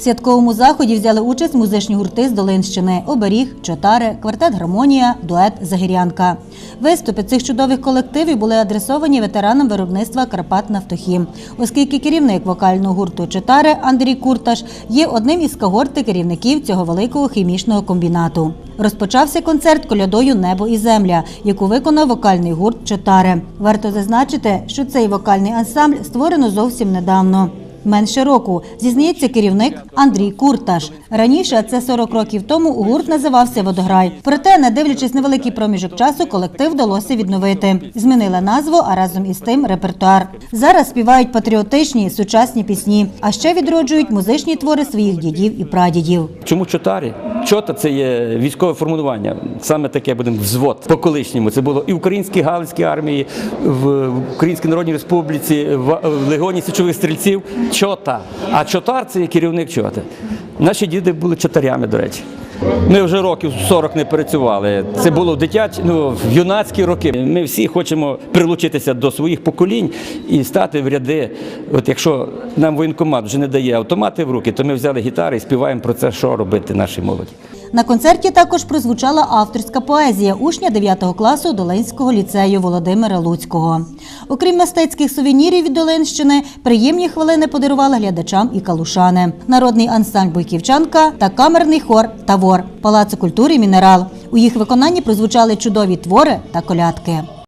В святковому заході взяли участь музичні гурти з Долинщини Оберіг, Чотари, квартет Гармонія, дует Загірянка. Виступи цих чудових колективів були адресовані ветеранам виробництва Карпат Нафтохім, оскільки керівник вокального гурту Чотари Андрій Курташ є одним із когорти керівників цього великого хімічного комбінату. Розпочався концерт колядою Небо і земля, яку виконав вокальний гурт Чотари. Варто зазначити, що цей вокальний ансамбль створено зовсім недавно. Менше року зізнається керівник Андрій Курташ. Раніше, це 40 років тому, гурт називався Водограй. Проте, не дивлячись на великий проміжок часу, колектив вдалося відновити. Змінили назву, а разом із тим репертуар. Зараз співають патріотичні сучасні пісні, а ще відроджують музичні твори своїх дідів і прадідів. Чому чотарі? Чота це є військове формування. Саме таке будемо взвод по колишньому. Це було і в Українській Галицькій армії, в Українській Народній Республіці, в Легіоні січових стрільців. Чота. А чотар це є керівник чоти. Наші діди були чотарями, до речі. Ми вже років 40 не працювали. Це було в дитячі, ну, в юнацькі роки. Ми всі хочемо прилучитися до своїх поколінь і стати в ряди. От якщо нам воєнкомат вже не дає автомати в руки, то ми взяли гітари і співаємо про це, що робити нашій молоді. На концерті також прозвучала авторська поезія учня 9 класу Долинського ліцею Володимира Луцького. Окрім мистецьких сувенірів від Долинщини, приємні хвилини подарували глядачам і калушани. Народний ансамбль Бойківчанка та камерний хор Тавор Палацу культури Мінерал. У їх виконанні прозвучали чудові твори та колядки.